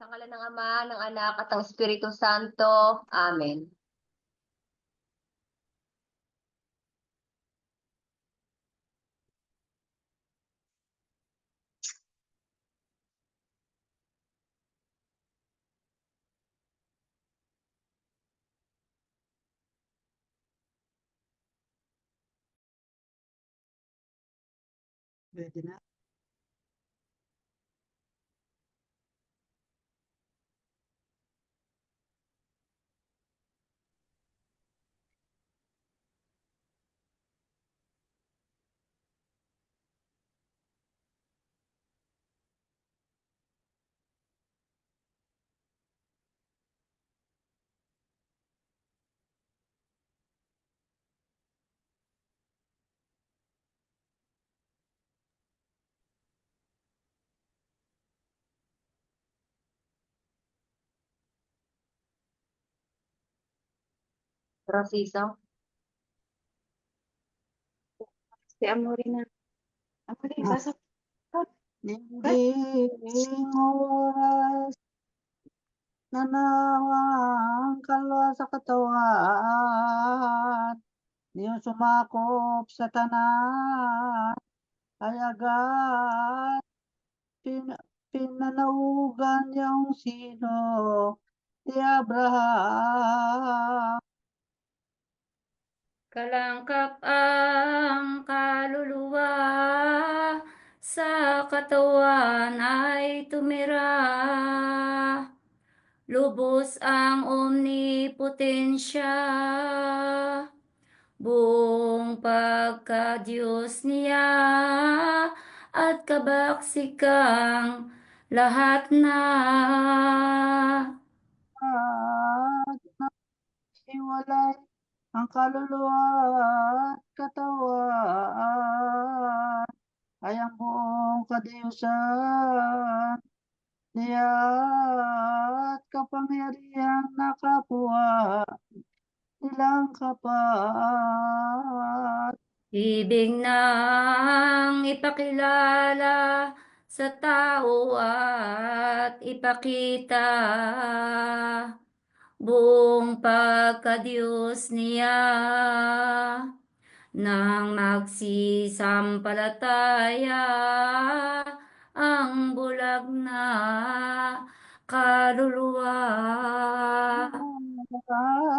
Sa ngala ng Ama, ng Anak, at ng Espiritu Santo. Amen. Pwede na. Rosiso. Si Amorina. Amorina, Ah. pasok. Dingding oras nanawang kalwa sa katawan Diyong sumakop sa tanan ay agad pin, pinanaugan yung sino ni Abraham Kalangkap ang kaluluwa sa katawan ay tumira. Lubos ang omnipotensya. Buong pagka-Diyos niya at kabaksikang lahat na. at naiwalay ang kaluluwa at katawan ay ang buong kadiyusan niya at kapangyarihan nakapuha nilang kapat. Ibig nang ipakilala sa tao at ipakita buong pagka-Diyos niya nang magsisampalataya ang bulag na kaluluwa.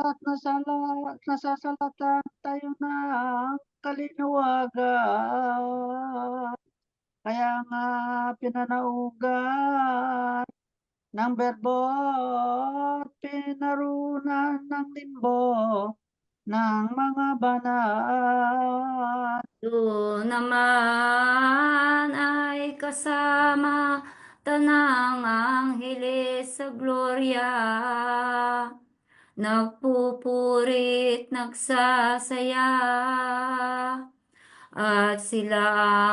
At nasala, nasasalatan tayo ng kalinawagan. Kaya nga pinanaugan ng berbo at pinarunan ng limbo ng mga banal. Doon naman ay kasama tanang angheles sa gloria. Nagpupurit, nagsasaya. At sila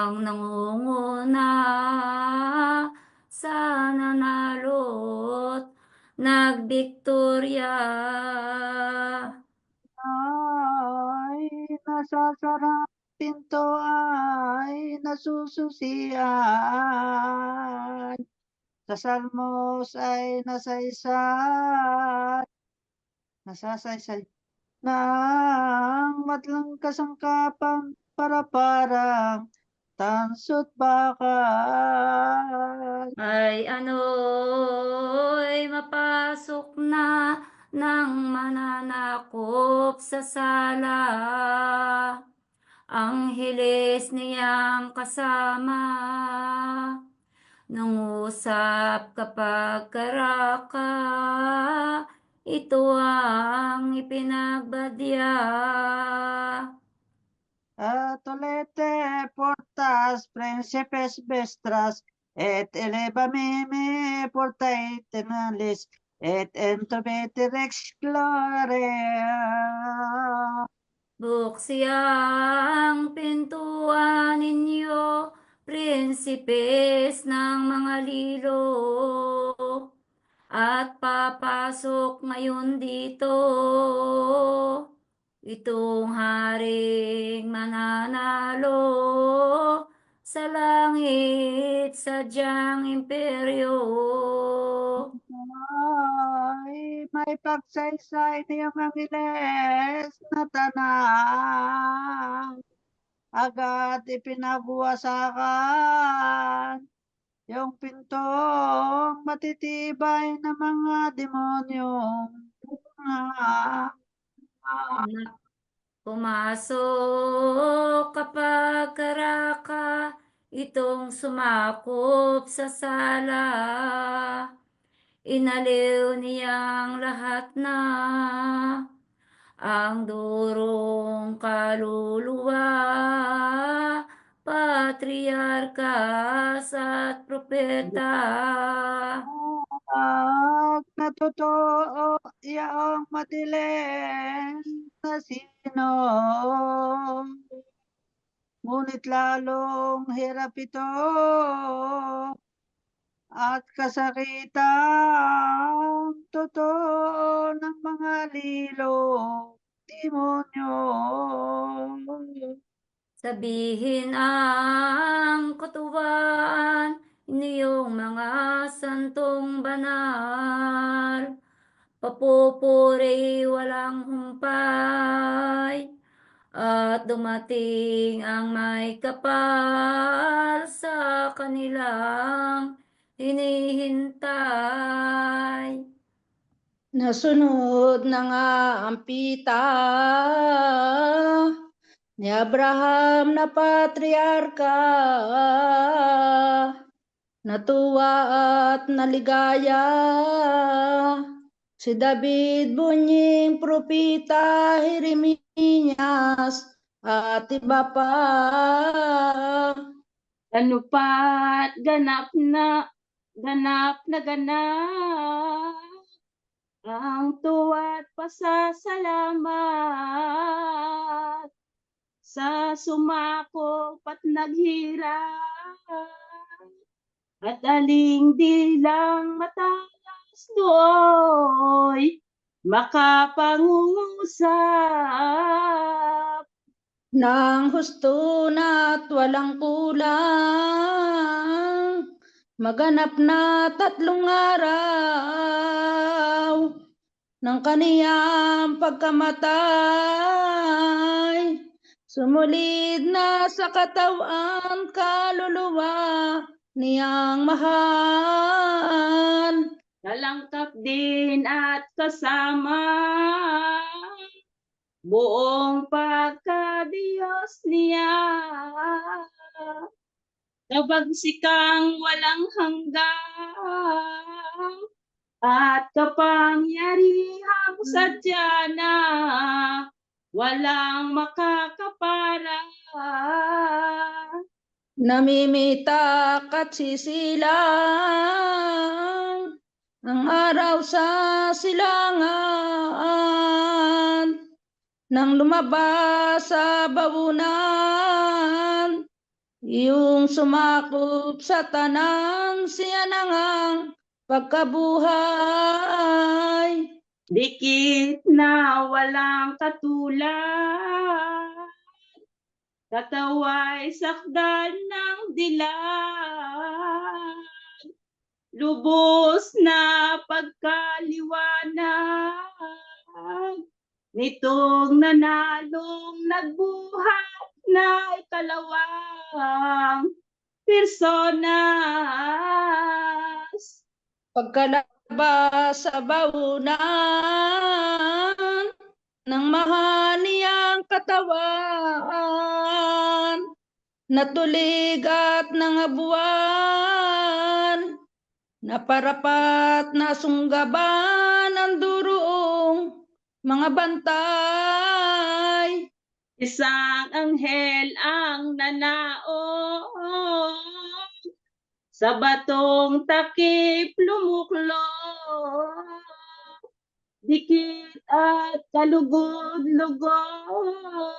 ang nangunguna sa nanalo't nagbiktorya. ay nasasara, pinto ay nasususian. Sa salmos ay nasaysay, nasasaysay ng matlang kasangkapan para parang tansot bakal. Ay ano'y mapasok na ng mananakop sa sala. Angheles niyang kasama. Nangusap kapag karaka, ito ang ipinagbadya. Atolete portas principes vestras, et elevame me porta eternalis, et entubete rex gloria. Buksi ang pintuan ninyo, prinsipes ng mga lilo, at papasok ngayon dito. Itong haring mananalo sa langit, sadyang imperyo. Ay, may pagsaysay niyang Angeles na tanan. Agad ipinabuwasakan yung pintong matitibay na mga demonyong. Na pumasok kapag karaka itong sumakop sa sala. Inaliw niyang lahat na ang durong kaluluwa, patriarkas at propeta. At natotoo iyang madilim na sino. Ngunit lalong hirap ito at kasakitan totoo ng mga lilo demonyo. Sabihin ang katuwaan niyong mga santong banal. Papupuri walang humpay. At dumating ang may kapal sa kanilang hinihintay. Nasunod na nga ang pita ni Abraham na patriarka. Natuwa at naligaya. Si David Bunying propita Jeremias at iba pa. Ano pa't ganap na, ganap na ganap, ang tuwa't pasasalamat. Sa sumakop at naghirap, at aling dilang matalas do'y makapangungusap. Nang husto na't walang kulang, maganap na tatlong araw ng kaniyang pagkamatay. Sumulid na sa katawan kaluluwa niyang mahal. Nalangkap din at kasama buong pagka-Diyos niya. Kabagsikang walang hanggang at kapangyarihang sadya na walang makakapara. Namimitak at sisilang ang araw sa silangan. Nang lumabas sa bawunan yung sumakop sa tanan siya ang pagkabuhay. Dikit na walang katulad, kataway sakdal ng dilag, lubos na pagkaliwanag, nitong nanalong nagbuhat na ikalawang personas. Pagkalabas sa baunan ng mahal niyang katawan, natulig at nangabuan, naparapat na sunggaban ang durong mga bantay. Isang anghel ang nanaon sa batong takip lumuklok. Dikit at kalugod-lugod.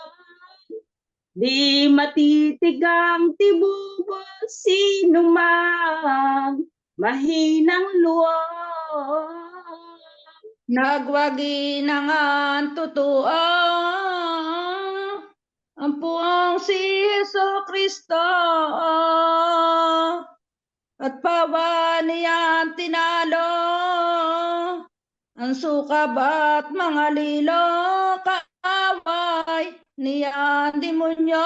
Di matitigang tibubos sino mang mahinang luwag. Nagwagi na nga ang totoo si Yeso Kristo at pawa niya tinalo ang sukab at mga lilo kaaway niya ang demonyo?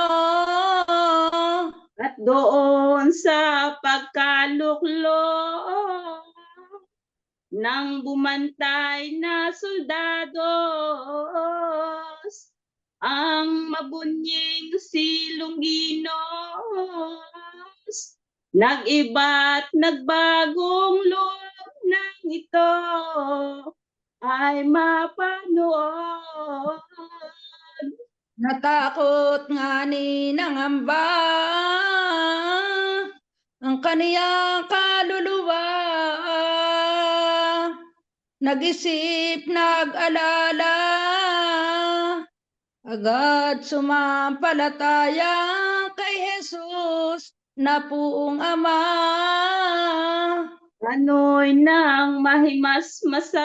At doon sa pagkaluklok ng bumantay na soldados, ang mabunying silunginos, nag-iba't nagbagong loob ng ito ay mapanood. Natakot nga ni nangamba ang kaniyang kaluluwa. Nag-isip, nag-alala, agad sumampalataya kay Jesus na puong Ama. Ano'y nang mahimasmasang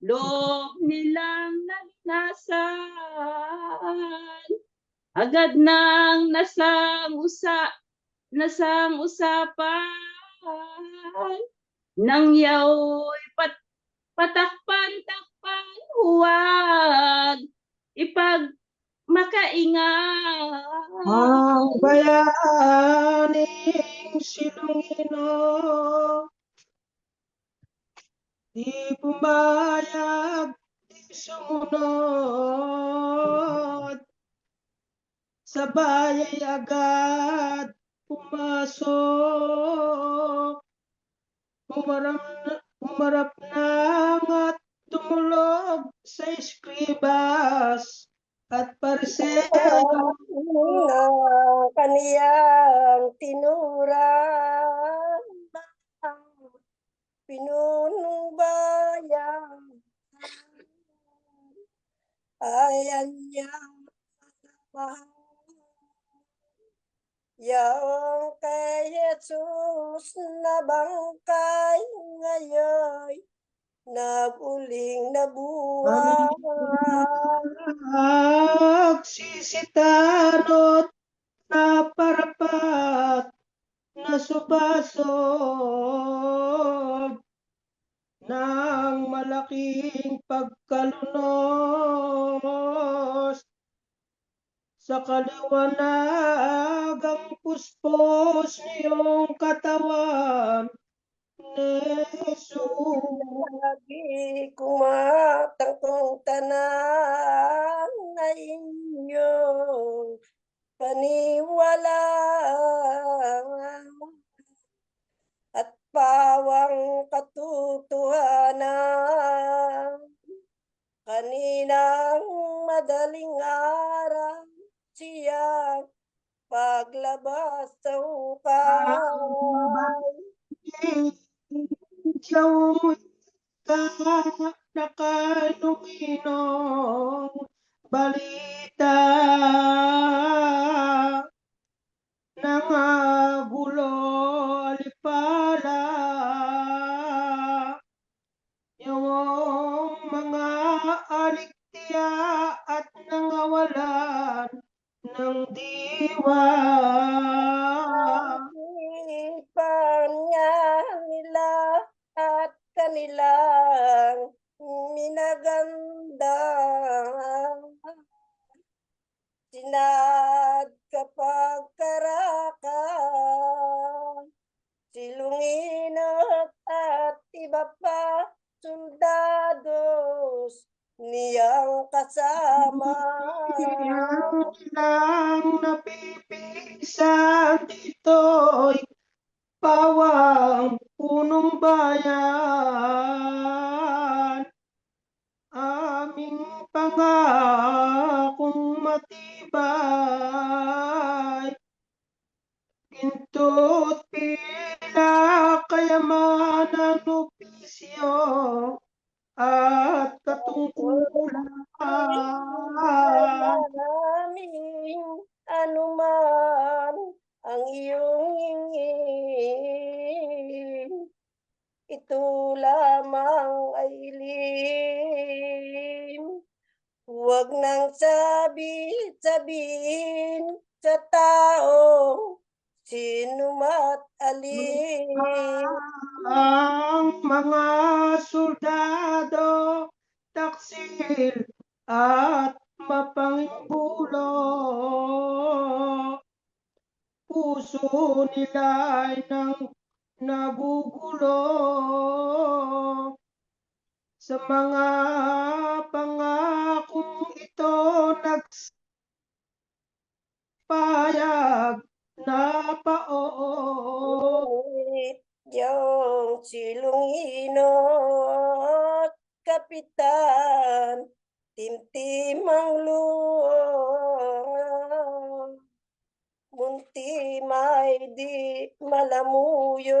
loob nilang nagnasan. Agad nang nasang usa, nasang usapan. Nang yao'y pat, patakpan-takpan, huwag ipag makaingat. Ang bayaning silungino Di pumayag, di sumunod Sabay ay agad pumasok Humarap na, humarap na at tumulog sa eskribas at parsero ng kaniyang tinuran pinunong bayan. Ay anyang Yang kay Jesus na bangkay ngayon nabuling nabuhay. Nagsisitanot na parapat na subasob ng malaking pagkalunos sa kaliwanagang puspos niyong katawan. Lagi kumatang kong tanan na inyong paniwala at pawang katotohanan kaninang madaling araw siya paglabas sa hukay. Diyaw ka nakanuminong balita ng gulo alipala. Yung mga aliktiya at nangawalan ng diwa minaganda. Sinad kapag karakan, silunginot at iba pa soldados niyang kasama. sabi-sabihin sa tao sino mat alin. ang mga soldado, taksil at mapangimbulo. Puso nila ay nang nagugulo sa mga pangakong ito nagpayag na paoo. Ngunit yung silunginot, kapitan, timtimang luong, munti may di malamuyot,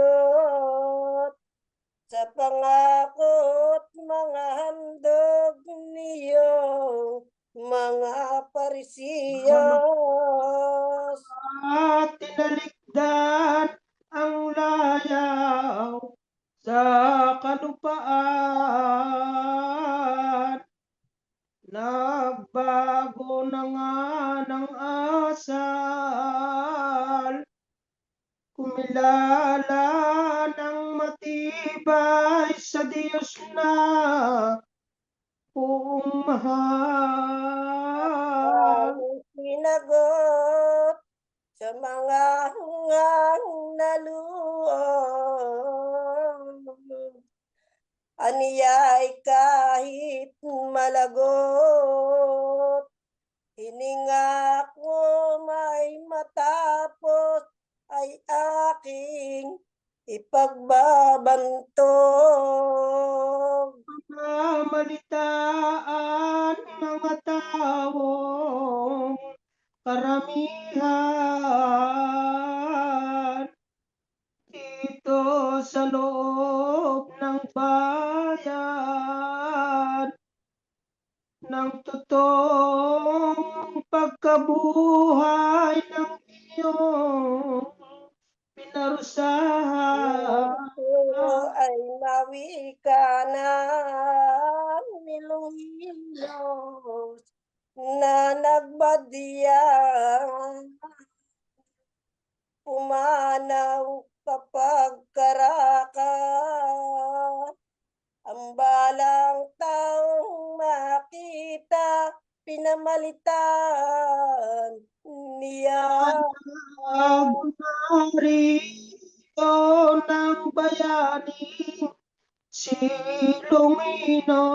sa pangako't mga ipagbabantog. Mamalitaan mga taong karamihan dito sa loob ng bayan ng totoong pagkabuhay ng iyong Ito ay mawika na nilunghilos na nagbadyang pumanaw kapag karaka. Ang balang taong makita pinamalitan niya. Agunarito ng bayani si Lumino.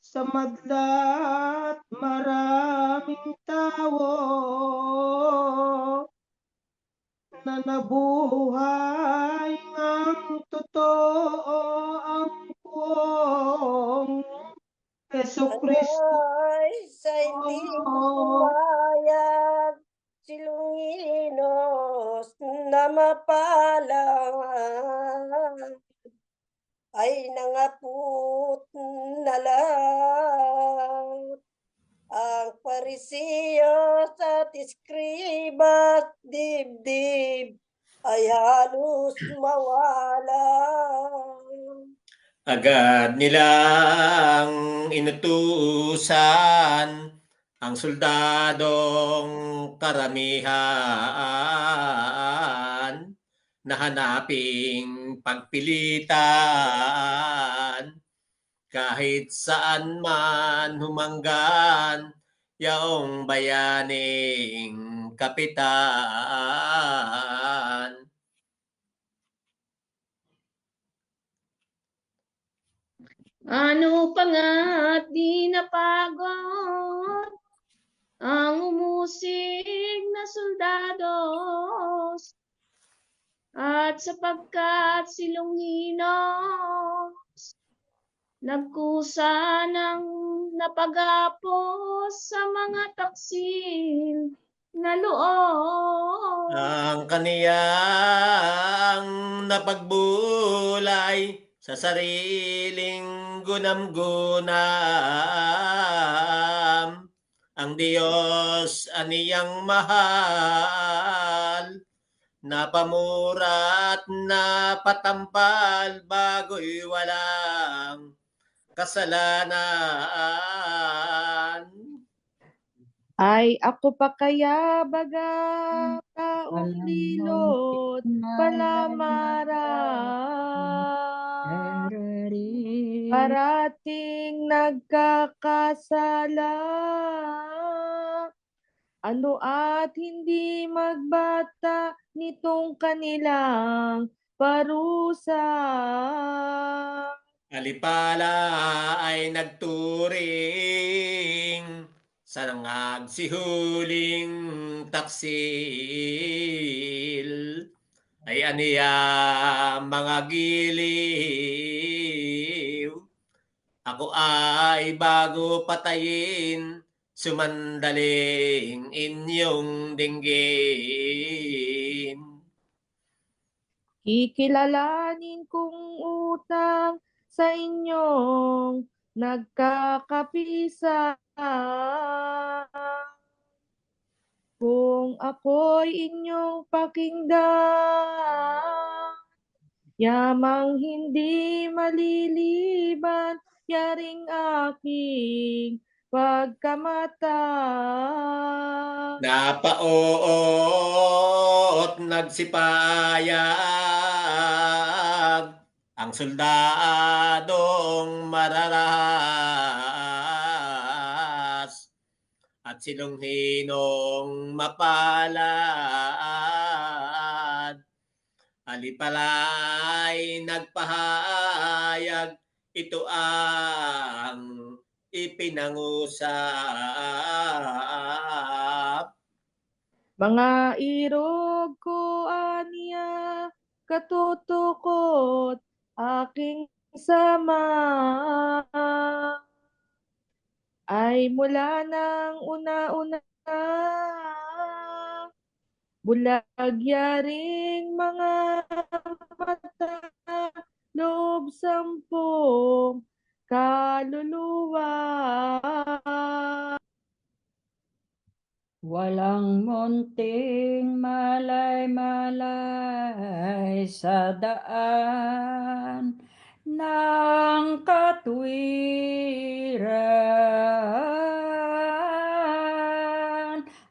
Sa madlat maraming tao na nabuhay ng totoo ang puong Yeso Kristo. Ay, sa hindi pumayag si Lunginos na mapalang ay nangaput na lang ang parisiyos at iskribas dibdib ay halos mawala. Agad nilang inutusan ang soldadong karamihan na hanaping pagpilitan kahit saan man humanggan yaong bayaning kapitan. Ano pa nga't di napagod? Ang umusig na soldados. At sapagkat si Longinos nagkusa ng napagapos sa mga taksil na loob. ang kaniyang napagbulay sa sariling gunam-gunam. Ang Diyos aniyang mahal, napamurat na patampal bago'y walang kasalanan. Ay ako pa kaya baga kaulilot palamara parating nagkakasala. Ano at hindi magbata nitong kanilang parusa. Alipala ay nagturing sa nagsihuling taksil ay aniya mga giliw. Ako ay bago patayin sumandaling inyong dinggin. Kikilalanin kong utang sa inyong nagkakapisa. Kung ako'y inyong pakinggan, yamang hindi maliliban, yaring aking pagkamata. Napaoot nagsipayag ang soldadong mararas at silunghinong mapalad. Alipalay nagpahayag ito ang ipinangusap. Mga irog ko aniya, katutukot aking sama. Ay mula ng una-una, bulag yaring mga mata, loob sampung kaluluwa. Walang munting malay-malay sa daan ng katwiran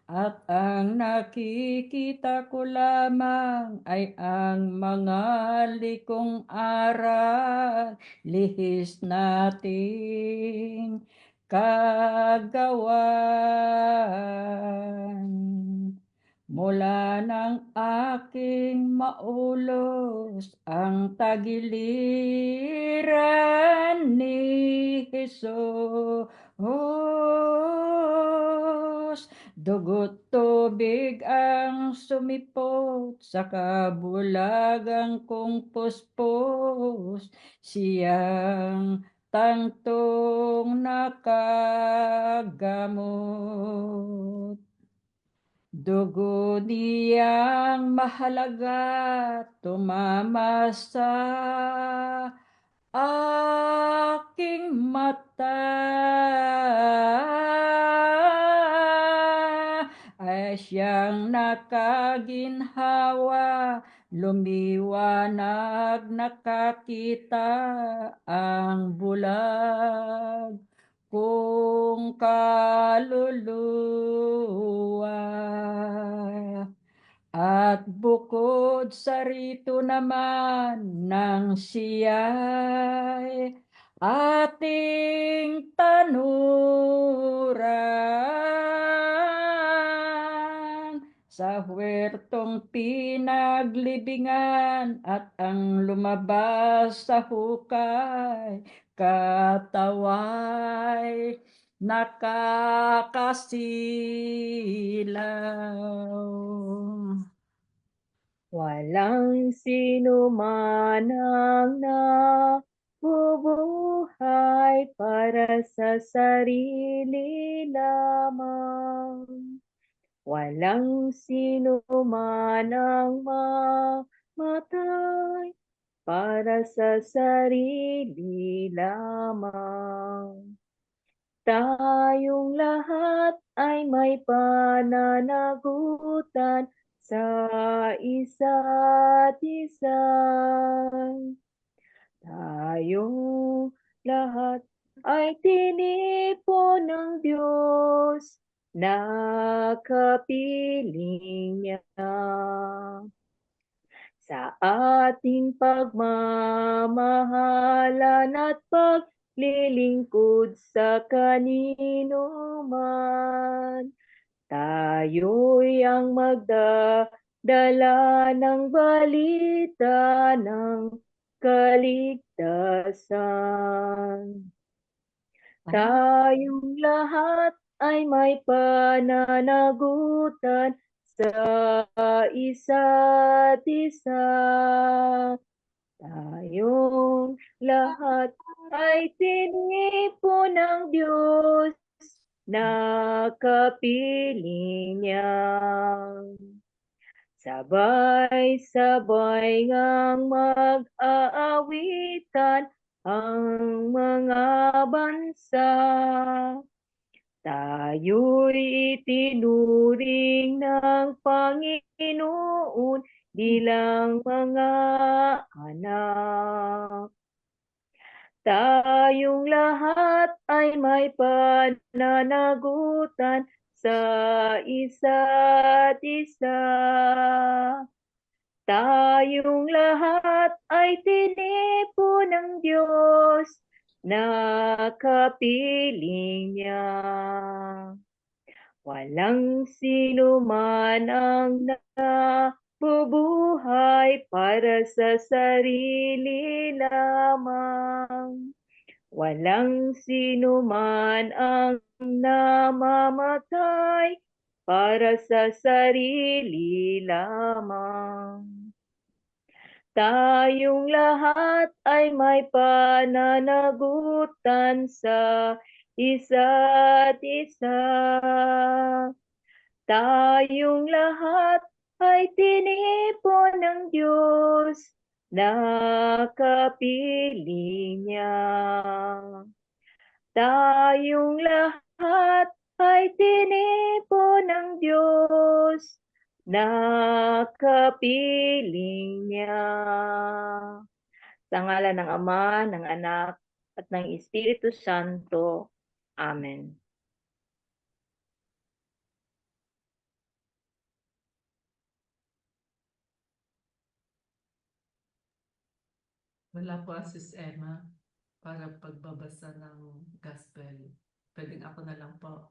at ang nakikita ko lamang ay ang mga likong aral lihis nating kagawan. Mula ng aking maulos ang tagiliran ni Jesus. Dugot tubig ang sumipot sa kabulagang kong puspos. Siyang tangtong nakagamot. Dugo niyang mahalaga tumama sa aking mata ay siyang nakaginhawa lumiwanag nakakita ang bulag kung kaluluwa. At bukod sa rito naman ng siya'y ating tanuran sa huwertong pinaglibingan at ang lumabas sa hukay kataway nakakasilaw. Walang sino man ang nabubuhay para sa sarili lamang. Walang sino man ang mamatay para sa sarili lamang. Tayong lahat ay may pananagutan sa isa't isa. Tayong lahat ay tinipon ng Diyos na kapiling niya. Sa ating pagmamahalan at paglilingkod sa kanino man, tayo'y ang magdadala ng balita ng kaligtasan. Tayong lahat ay may pananagutan sa isa't isa. Tayong lahat ay tinipon ng Diyos na kapiling niya. Sabay-sabay ngang mag-aawitan ang mga bansa. Tayo'y itinuring ng Panginoon bilang mga anak. Tayong lahat ay may pananagutan sa isa't isa. Tayong lahat ay tinipo ng Diyos na kapiling niya. Walang sino man ang nabubuhay para sa sarili lamang. Walang sino man ang namamatay para sa sarili lamang. Tayong lahat ay may pananagutan sa isa't isa. Tayong lahat ay tinipon ng Diyos na kapiling niya. Tayong lahat ay tinipon ng Diyos na kapiling niya. Sa ngalan ng Ama, ng Anak, at ng Espiritu Santo. Amen. Wala po Sis Emma para pagbabasa ng gospel. Pwedeng ako na lang po.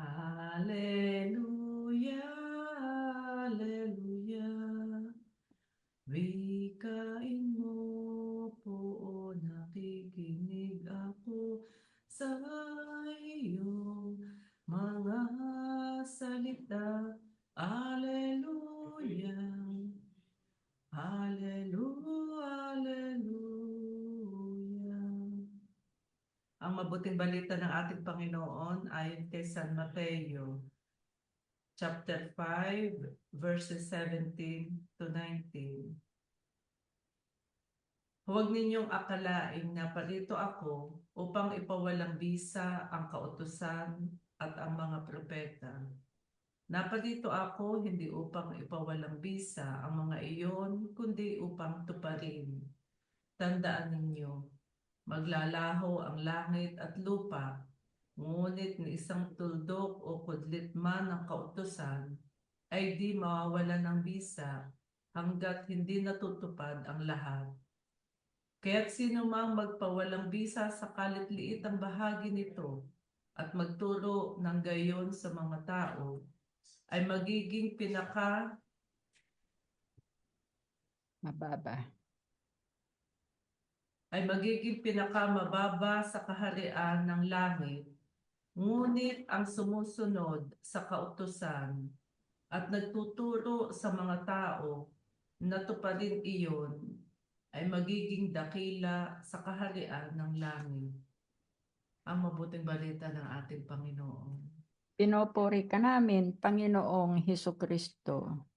Alleluia, mabuting balita ng ating Panginoon ayon kay San Mateo, chapter 5, verses 17 to 19. Huwag ninyong akalain na parito ako upang ipawalang bisa ang kautusan at ang mga propeta. Naparito ako hindi upang ipawalang bisa ang mga iyon, kundi upang tuparin. Tandaan ninyo, maglalaho ang langit at lupa, ngunit ni isang tuldok o kudlit man ng kautusan ay di mawawalan ng bisa hanggat hindi natutupad ang lahat. Kaya't sino mang magpawalang bisa sa kalit-liit ang bahagi nito at magturo ng gayon sa mga tao, ay magiging pinaka Mababa. Ay magiging pinakamababa sa kaharian ng langit. Ngunit ang sumusunod sa kautusan at nagtuturo sa mga tao na tuparin iyon ay magiging dakila sa kaharian ng langit. Ang mabuting balita ng ating Panginoon. Pinupuri ka namin, Panginoong Heso Kristo.